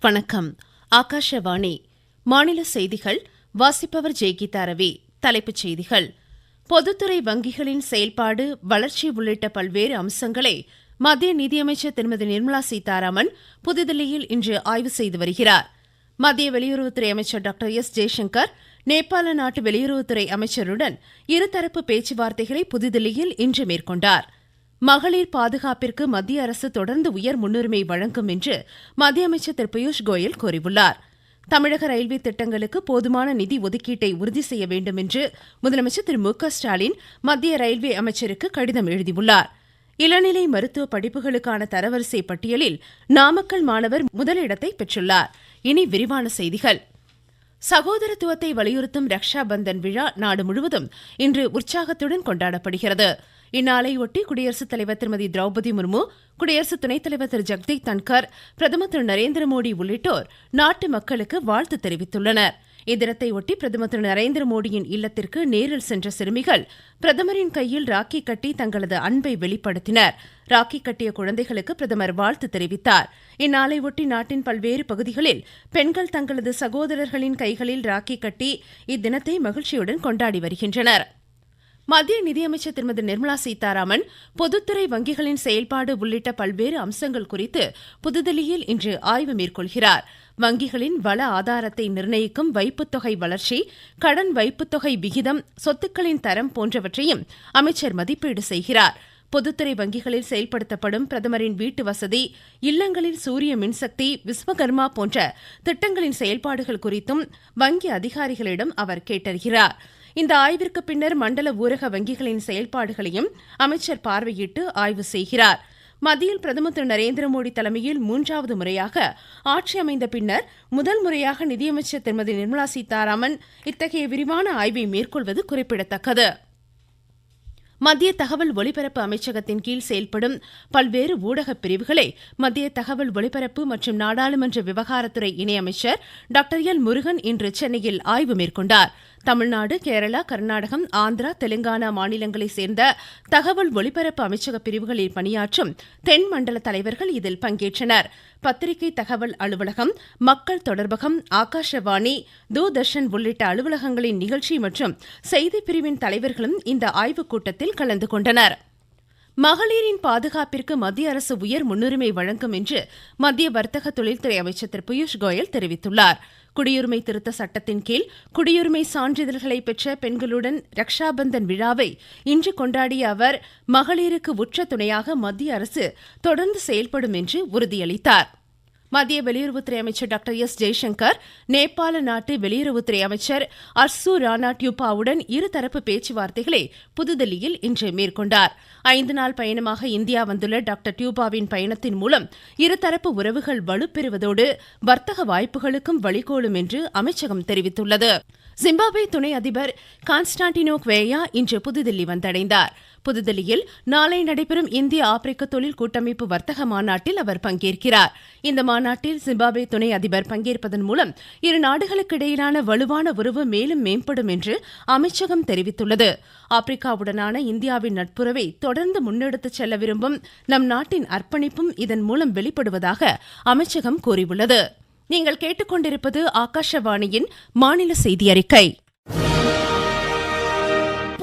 வணக்கம். ஆகாஷவாணி. மாநில செய்திகள் வாசிப்பவர் ஜெய்கீதா ரவி தலைப்புச் செய்திகள். பொதுத்துறை வங்கிகளின் செயல்பாடு வளர்ச்சி உள்ளிட்ட பல்வேறு அம்சங்களை மத்திய நிதியமைச்சர் திருமதி நிர்மலா சீதாராமன் புதுதில்லியில் இன்று ஆய்வு செய்து வருகிறார். மத்திய வெளியுறவுத்துறை அமைச்சர் டாக்டர் எஸ் ஜெய்சங்கர் நேபாள நாட்டு வெளியுறவுத்துறை அமைச்சருடன் இருதரப்பு பேச்சுவார்த்தைகளை புதுதில்லியில் இன்று மேற்கொண்டார். மகளிர் பாதுகாப்பிற்கு மத்திய அரசு தொடர்ந்து உயர் முன்னுரிமை வழங்கும் என்று மத்திய அமைச்சர் திரு பியூஷ் கோயல் கூறியுள்ளார். தமிழக ரயில்வே திட்டங்களுக்கு போதுமான நிதி ஒதுக்கீட்டை உறுதி செய்ய வேண்டும் என்று முதலமைச்சர் திரு மு க ஸ்டாலின் மத்திய ரயில்வே அமைச்சருக்கு கடிதம் எழுதியுள்ளார். இளநிலை மருத்துவ படிப்புகளுக்கான தரவரிசை பட்டியலில் நாமக்கல் மாணவர் முதலிடத்தை பெற்றுள்ளார். இனி விரிவான செய்திகள். சகோதரத்துவத்தை வலியுறுத்தும் ரக்ஷா பந்தன் விழா நாடு முழுவதும் இன்று உற்சாகத்துடன் கொண்டாடப்படுகிறது. இந்நாளையொட்டி குடியரசுத் தலைவர் திருமதி திரௌபதி முர்மு குடியரசு துணைத் தலைவர் திரு ஜெக்தீப் தன்கர் பிரதமர் திரு நரேந்திர மோடி உள்ளிட்டோர் நாட்டு மக்களுக்கு வாழ்த்து தெரிவித்துள்ளனர். இத்தினத்தையொட்டி பிரதமர் திரு நரேந்திர மோடியின் இல்லத்திற்கு நேரில் சென்ற சிறுமிகள் பிரதமரின் கையில் ராக்கி கட்டி தங்களது அன்பை வெளிப்படுத்தினர். ராக்கி கட்டிய குழந்தைகளுக்கு பிரதமர் வாழ்த்து தெரிவித்தார். இந்நாளையொட்டி நாட்டின் பல்வேறு பகுதிகளில் பெண்கள் தங்களது சகோதரர்களின் கைகளில் ராக்கி கட்டி இத்தினத்தை மகிழ்ச்சியுடன் கொண்டாடி வருகின்றனர். மத்திய நிதியமைச்சர் திருமதி நிர்மலா சீதாராமன் பொதுத்துறை வங்கிகளின் செயல்பாடு உள்ளிட்ட பல்வேறு அம்சங்கள் குறித்து புதுதில்லியில் இன்று ஆய்வு மேற்கொள்கிறார். வங்கிகளின் வள ஆதாரத்தை நிர்ணயிக்கும் வைப்புத்தொகை வளர்ச்சி கடன் வைப்புத்தொகை விகிதம் சொத்துக்களின் தரம் போன்றவற்றையும் அமைச்சர் மதிப்பீடு செய்கிறார். பொதுத்துறை வங்கிகளில் செயல்படுத்தப்படும் பிரதமரின் வீட்டு வசதி இல்லங்களில் சூரிய மின்சக்தி விஸ்வகர்மா போன்ற திட்டங்களின் செயல்பாடுகள் குறித்தும் வங்கி அதிகாரிகளிடம் அவர் கேட்டறிகிறாா் இந்த ஆய்விற்கு பின்னர் மண்டல ஊரக வங்கிகளின் செயல்பாடுகளையும் அமைச்சர் பார்வையிட்டு ஆய்வு செய்கிறார். மத்தியில் பிரதமர் திரு நரேந்திர மோடி தலைமையில் மூன்றாவது முறையாக ஆட்சி அமைந்த பின்னர் முதல் முறையாக நிதியமைச்சர் திருமதி நிர்மலா சீதாராமன் இத்தகைய விரிவான ஆய்வை மேற்கொள்வது குறிப்பிடத்தக்கது. மத்திய தகவல் ஒலிபரப்பு அமைச்சகத்தின் கீழ் செயல்படும் பல்வேறு ஊடக பிரிவுகளை மத்திய தகவல் ஒலிபரப்பு மற்றும் நாடாளுமன்ற விவகாரத்துறை இணையமைச்சர் டாக்டர் எல் முருகன் இன்று சென்னையில் ஆய்வு மேற்கொண்டார். தமிழ்நாடு கேரளா கர்நாடகம் ஆந்திரா தெலுங்கானா மாநிலங்களைச் சேர்ந்த தகவல் ஒலிபரப்பு அமைச்சக பிரிவுகளில் பணியாற்றும் தென் மண்டல தலைவர்கள் இதில் பங்கேற்றனர். பத்திரிகை தகவல் அலுவலகம் மக்கள் தொடர்பகம் ஆகாஷவாணி தூர்தர்ஷன் உள்ளிட்ட அலுவலகங்களின் நிகழ்ச்சி மற்றும் செய்திப் பிரிவின் தலைவர்களும் இந்த ஆய்வுக் கூட்டத்தில் கலந்து கொண்டனர். மகளிரின் பாதுகாப்பிற்கு மத்திய அரசு உயர் முன்னுரிமை வழங்கும் என்று மத்திய வர்த்தக தொழில்துறை அமைச்சர் திரு பியூஷ் கோயல் தெரிவித்துள்ளார். குடியுரிமை திருத்த சட்டத்தின் கீழ் குடியுரிமை சான்றிதழ்களை பெற்ற பெண்களுடன் ரக்ஷாபந்தன் விழாவை இன்று கொண்டாடிய அவர் மகளிருக்கு உற்ற துணையாக மத்திய அரசு தொடர்ந்து செயல்படும் என்று உறுதியளித்தார். மத்திய வெளியுறவுத்துறை அமைச்சர் டாக்டர் எஸ் ஜெய்சங்கர் நேபாள நாட்டு வெளியுறவுத்துறை அமைச்சர் அர்சு ராணா டியூபாவுடன் இருதரப்பு பேச்சுவார்த்தைகளை புதுதில்லியில் இன்று மேற்கொண்டார். ஐந்து நாள் பயணமாக இந்தியா வந்துள்ள டாக்டர் டியூபாவின் பயணத்தின் மூலம் இருதரப்பு உறவுகள் வலுப்பெறுவதோடு வர்த்தக வாய்ப்புகளுக்கும் வழிகோலும் என்று அமைச்சகம் தெரிவித்துள்ளது. ஜிம்பாப்வே துணை அதிபர் கான்ஸ்டான்டினோ குவேயா இன்று புதுதில்லி வந்தடைந்தார். புதுதில்லியில் நாளை நடைபெறும் இந்திய ஆப்பிரிக்க தொழில் கூட்டமைப்பு வர்த்தக மாநாட்டில் அவர் பங்கேற்கிறார். இந்த மாநாட்டில் ஜிம்பாப்வே துணை அதிபர் பங்கேற்பதன் மூலம் இரு நாடுகளுக்கு இடையிலான வலுவான உறவு மேலும் மேம்படும் என்று அமைச்சகம் தெரிவித்துள்ளது. ஆப்பிரிக்காவுடனான இந்தியாவின் நட்புறவை தொடர்ந்து முன்னெடுத்துச் செல்ல விரும்பும் நம் நாட்டின் அர்ப்பணிப்பும் இதன் மூலம் வெளிப்படுவதாக அமைச்சகம் கூறியுள்ளது. நீங்கள் கேட்டுக்கொண்டிருப்பது ஆகாஷவாணியின் மாநில செய்தி அறிக்கை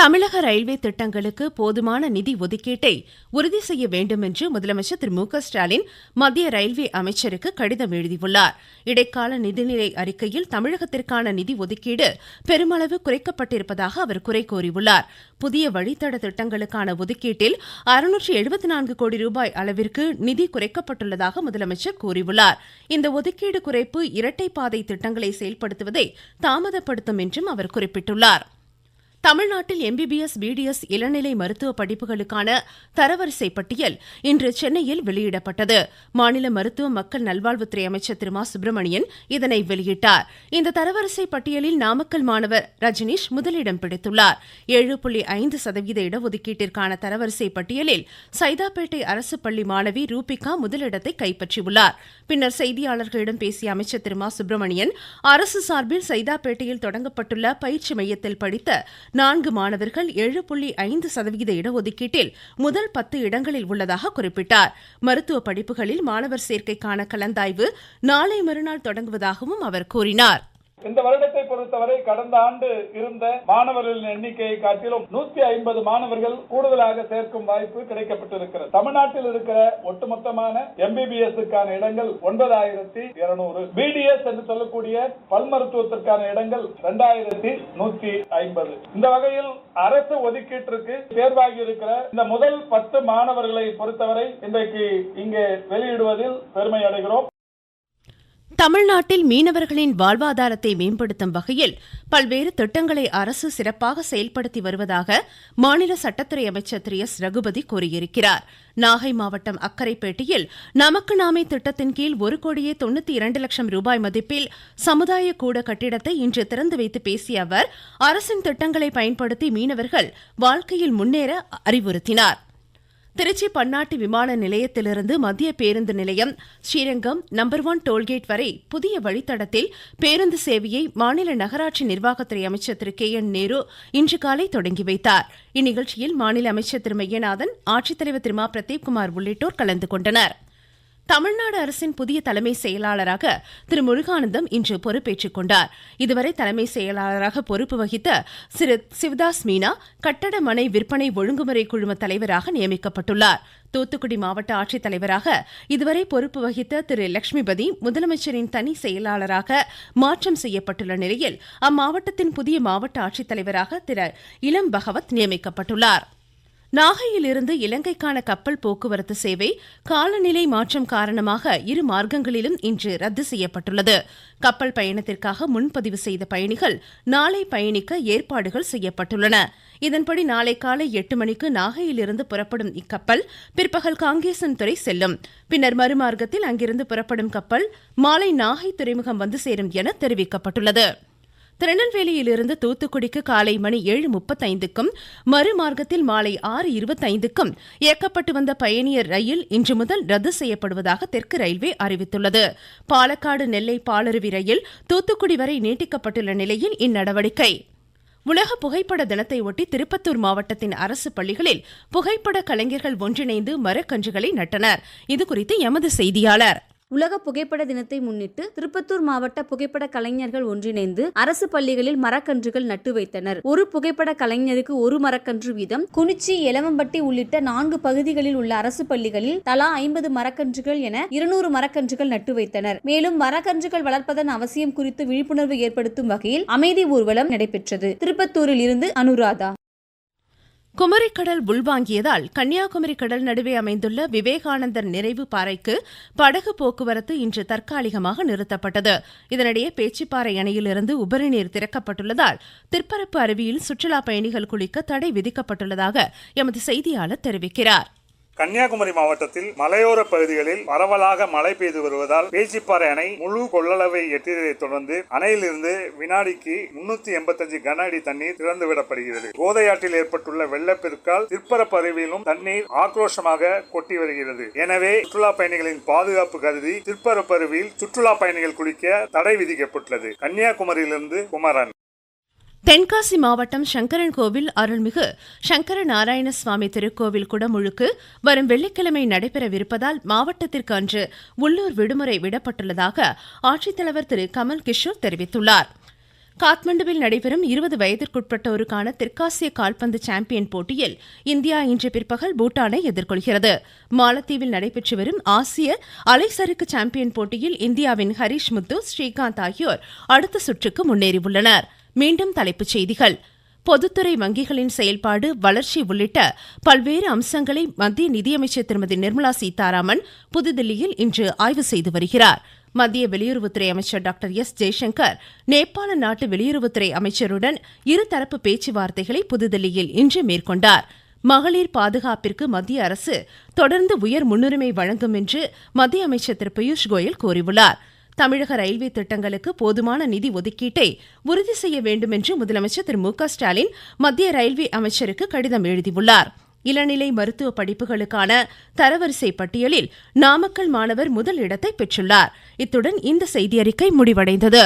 தமிழக ரயில்வே திட்டங்களுக்கு போதுமான நிதி ஒதுக்கீட்டை உறுதி செய்ய வேண்டும் என்று முதலமைச்சர் திரு மு ஸ்டாலின் மத்திய ரயில்வே அமைச்சருக்கு கடிதம் எழுதியுள்ளார். இடைக்கால நிதிநிலை அறிக்கையில் தமிழகத்திற்கான நிதி ஒதுக்கீடு பெருமளவு குறைக்கப்பட்டிருப்பதாக அவர் குறை கூறியுள்ளார். புதிய வழித்தட திட்டங்களுக்கான ஒதுக்கீட்டில் அறுநூற்று எழுபத்தி நான்கு கோடி ரூபாய் அளவிற்கு நிதி குறைக்கப்பட்டுள்ளதாக முதலமைச்சர் கூறியுள்ளார். இந்த ஒதுக்கீடு குறைப்பு இரட்டை பாதை திட்டங்களை செயல்படுத்துவதை தாமதப்படுத்தும் என்றும் அவர் குறிப்பிட்டுள்ளார். தமிழ்நாட்டில் எம்பிபிஎஸ் பிடிஎஸ் இளநிலை மருத்துவ படிப்புகளுக்கான தரவரிசை பட்டியல் இன்று சென்னையில் வெளியிடப்பட்டது. மாநில மருத்துவ மக்கள் நல்வாழ்வுத்துறை அமைச்சர் திரு மா சுப்பிரமணியன் இதனை வெளியிட்டார். இந்த தரவரிசை பட்டியலில் நாமக்கல் மாணவர் ரஜினிஷ் முதலிடம் பிடித்துள்ளார். ஏழு புள்ளி ஐந்து சதவீத இடஒதுக்கீட்டிற்கான தரவரிசை பட்டியலில் சைதாப்பேட்டை அரசு பள்ளி மாணவி ரூபிகா முதலிடத்தை கைப்பற்றியுள்ளார். பின்னர் செய்தியாளர்களிடம் பேசிய அமைச்சர் திரு மா சுப்பிரமணியன் அரசு சார்பில் சைதாப்பேட்டையில் தொடங்கப்பட்டுள்ள பயிற்சி மையத்தில் படித்த நான்கு மாணவர்கள் ஏழு புள்ளி ஐந்து சதவீத இடஒதுக்கீட்டில் முதல் பத்து இடங்களில் உள்ளதாக குறிப்பிட்டார். மருத்துவ படிப்புகளில் மாணவர் சேர்க்கைக்கான கலந்தாய்வு நாளை மறுநாள் தொடங்குவதாகவும் அவர் கூறினார். இந்த வருடத்தை பொறுத்தவரை கடந்த ஆண்டு இருந்த மாணவர்களின் எண்ணிக்கையை காட்டிலும் நூத்தி ஐம்பது மாணவர்கள் கூடுதலாக சேர்க்கும் வாய்ப்பு கிடைக்கப்பட்டிருக்கிறது. தமிழ்நாட்டில் இருக்கிற ஒட்டுமொத்தமான எம்பிபிஎஸ்க்கான இடங்கள் ஒன்பதாயிரத்தி இருநூறு. பிடிஎஸ் என்று சொல்லக்கூடிய பல் மருத்துவத்திற்கான இடங்கள் இரண்டாயிரத்தி நூத்தி ஐம்பது. இந்த வகையில் அரசு ஒதுக்கீட்டிற்கு தேர்வாகி இருக்கிற இந்த முதல் பத்து மாணவர்களை பொறுத்தவரை இன்றைக்கு இங்கே வெளியிடுவதில் பெருமை அடைகிறோம். தமிழ்நாட்டில் மீனவர்களின் வாழ்வாதாரத்தை மேம்படுத்தும் வகையில் பல்வேறு திட்டங்களை அரசு சிறப்பாக செயல்படுத்தி வருவதாக மாநில சட்டத்துறை அமைச்சர் திரு. எஸ். ரகுபதி கூறியிருக்கிறார். நாகை மாவட்டம் அக்கரைப்பேட்டையில் நமக்கு நாமே திட்டத்தின் கீழ் ஒரு கோடியே தொண்ணூத்தி இரண்டு லட்சம் ரூபாய் மதிப்பில் சமுதாய கூட கட்டிடத்தை இன்று திறந்து வைத்து பேசிய அவர் அரசின் திட்டங்களை பயன்படுத்தி மீனவர்கள் வாழ்க்கையில் முன்னேற அறிவுறுத்தினார். திருச்சி பன்னாட்டு விமான நிலையத்திலிருந்து மத்திய பேருந்து நிலையம் ஸ்ரீரங்கம் நம்பர் ஒன் டோல்கேட் வரை புதிய வழித்தடத்தில் பேருந்து சேவையை மாநில நகராட்சி நிர்வாகத்துறை அமைச்சர் திரு கே என் நேரு இன்று காலை தொடங்கி வைத்தார். இந்நிகழ்ச்சியில் மாநில அமைச்சர் திரு மையநாதன் ஆட்சித்தலைவர் திரு மா. பிரதீப்குமார் உள்ளிட்டோர் கலந்து கொண்டனா் தமிழ்நாடு அரசின் புதிய தலைமை செயலாளராக திரு முருகானந்தம் இன்று பொறுப்பேற்றுக் கொண்டார். இதுவரை தலைமை செயலாளராக பொறுப்பு வகித்த சிறு சிவதாஸ் மீனா கட்டட மனை விற்பனை ஒழுங்குமுறை குழும தலைவராக நியமிக்கப்பட்டுள்ளார். தூத்துக்குடி மாவட்ட ஆட்சித்தலைவராக இதுவரை பொறுப்பு வகித்த திரு லட்சுமிபதி முதலமைச்சரின் தனி செயலாளராக மாற்றம் செய்யப்பட்டுள்ள நிலையில் அம்மாவட்டத்தின் புதிய மாவட்ட ஆட்சித்தலைவராக திரு இளம் பகவத் நியமிக்கப்பட்டுள்ளார். நாகையிலிருந்து இலங்கைக்கான கப்பல் போக்குவரத்து சேவை காலநிலை மாற்றம் காரணமாக இரு மார்க்கங்களிலும் இன்று ரத்து செய்யப்பட்டுள்ளது. கப்பல் பயணத்திற்காக முன்பதிவு செய்த பயணிகள் நாளை பயணிக்க ஏற்பாடுகள் செய்யப்பட்டுள்ளன. இதன்படி நாளை காலை எட்டு மணிக்கு நாகையிலிருந்து புறப்படும் இக்கப்பல் பிற்பகல் காங்கேசன் துறை செல்லும். பின்னர் மறுமார்க்கத்தில் அங்கிருந்து புறப்படும் கப்பல் மாலை நாகை துறைமுகம் வந்து சேரும் என தெரிவிக்கப்பட்டுள்ளது. திருநெல்வேலியிலிருந்து தூத்துக்குடிக்கு காலை மணி ஏழு முப்பத்தைந்துக்கும் மறுமார்க்கத்தில் மாலை ஆறு இருபத்தைந்துக்கும் இயக்கப்பட்டு வந்த பயணியர் ரயில் இன்று முதல் ரத்து செய்யப்படுவதாக தெற்கு ரயில்வே அறிவித்துள்ளது. பாலக்காடு நெல்லை பாலருவி ரயில் தூத்துக்குடி வரை நீட்டிக்கப்பட்டுள்ள நிலையில் இந்நடவடிக்கை. உலக புகைப்பட தினத்தை ஒட்டி திருப்பத்தூர் மாவட்டத்தின் அரசு பள்ளிகளில் புகைப்பட கலைஞர்கள் ஒன்றிணைந்து மரக்கன்றுகளை நட்டனர். இதுகுறித்து எமது செய்தியாளர். உலக புகைப்பட தினத்தை முன்னிட்டு திருப்பத்தூர் மாவட்ட புகைப்பட கலைஞர்கள் ஒன்றிணைந்து அரசு பள்ளிகளில் மரக்கன்றுகள் நட்டு வைத்தனர். ஒரு புகைப்பட கலைஞருக்கு ஒரு மரக்கன்று வீதம் குனிச்சி எலவம்பட்டி உள்ளிட்ட நான்கு பகுதிகளில் உள்ள அரசு பள்ளிகளில் தலா ஐம்பது மரக்கன்றுகள் என இருநூறு மரக்கன்றுகள் நட்டு வைத்தனர். மேலும் மரக்கன்றுகள் வளர்ப்பதன் அவசியம் குறித்து விழிப்புணர்வு ஏற்படுத்தும் வகையில் அமைதி ஊர்வலம் நடைபெற்றது. திருப்பத்தூரில் இருந்து அனுராதா. குமரிக்கடல் உள்வாங்கியதால் கன்னியாகுமரி கடல் நடுவே அமைந்துள்ள விவேகானந்தர் நிறைவு பாறைக்கு படகு போக்குவரத்து இன்று தற்காலிகமாக நிறுத்தப்பட்டது. இதனிடையே பேச்சிப்பாறை அணையிலிருந்து உபரிநீர் திறக்கப்பட்டுள்ளதால் திற்பரப்பு அருவியில் சுற்றுலா பயணிகள் குளிக்க தடை விதிக்கப்பட்டுள்ளதாக எமது செய்தியாளர் தெரிவிக்கிறார். கன்னியாகுமரி மாவட்டத்தில் மலையோர பகுதிகளில் பரவலாக மழை பெய்து வருவதால் பேச்சிப்பாறை அணை முழு கொள்ளளவை எட்டியதைத் தொடர்ந்து அணையிலிருந்து வினாடிக்கு முன்னூத்தி எண்பத்தஞ்சு கன அடி தண்ணீர் திறந்து விடப்படுகிறது கோதையாற்றில் ஏற்பட்டுள்ள வெள்ளப்பெருக்கால் திற்பரப்பு அருவியிலும் தண்ணீர் ஆக்ரோஷமாக கொட்டி வருகிறது. எனவே சுற்றுலா பயணிகளின் பாதுகாப்பு கருதி திற்பரப்பு அருவியில் சுற்றுலா பயணிகள் குளிக்க தடை விதிக்கப்பட்டுள்ளது. கன்னியாகுமரியிலிருந்து குமரன். தென்காசி மாவட்டம் சங்கரன் கோவில் அருள்மிகு சங்கர நாராயண சுவாமி திருக்கோவில் குடமுழுக்கு வரும் வெள்ளிக்கிழமை நடைபெறவிருப்பதால் மாவட்டத்திற்கு அன்று உள்ளூர் விடுமுறை விடப்பட்டுள்ளதாக ஆட்சித்தலைவர் திரு. கமல் கிஷோர் தெரிவித்துள்ளார். காத்மண்டுவில் நடைபெறும் இருபது வயதிற்குட்பட்டோருக்கான தெற்காசிய கால்பந்து சாம்பியன் போட்டியில் இந்தியா இன்று பிற்பகல் பூட்டானை எதிர்கொள்கிறது. மாலத்தீவில் நடைபெற்று வரும் ஆசிய அலைசறுக்கு சாம்பியன் போட்டியில் இந்தியாவின் ஹரிஷ் முத்து ஸ்ரீகாந்த் ஆகியோர் அடுத்த சுற்றுக்கு முன்னேறியுள்ளனர். மீண்டும் தலைப்புச் செய்திகள். பொதுத்துறை வங்கிகளின் செயல்பாடு வளர்ச்சி உள்ளிட்ட பல்வேறு அம்சங்களை மத்திய நிதியமைச்சர் திருமதி நிர்மலா சீதாராமன் புதுதில்லியில் இன்று ஆய்வு செய்து வருகிறார். மத்திய வெளியுறவுத்துறை அமைச்சர் டாக்டர் எஸ். ஜெய்சங்கர் நேபாள நாட்டு வெளியுறவுத்துறை அமைச்சருடன் இருதரப்பு பேச்சுவார்த்தைகளை புதுதில்லியில் இன்று மேற்கொண்டார். மகளிர் பாதுகாப்பிற்கு மத்திய அரசு தொடர்ந்து உயர் முன்னுரிமை வழங்கும் என்று மத்திய அமைச்சர் திரு பியூஷ் கோயல் கூறியுள்ளார். தமிழக ரயில்வே திட்டங்களுக்கு போதுமான நிதி ஒதுக்கீட்டை உறுதி செய்ய வேண்டும் என்று முதலமைச்சர் திரு மு க ஸ்டாலின் மத்திய ரயில்வே அமைச்சருக்கு கடிதம் எழுதியுள்ளார். இளநிலை மருத்துவ படிப்புகளுக்கான தரவரிசை பட்டியலில் நாமக்கல் மாணவர் முதல் இடத்தை பெற்றுள்ளார். இத்துடன் இந்த செய்தியறிக்கை முடிவடைந்தது.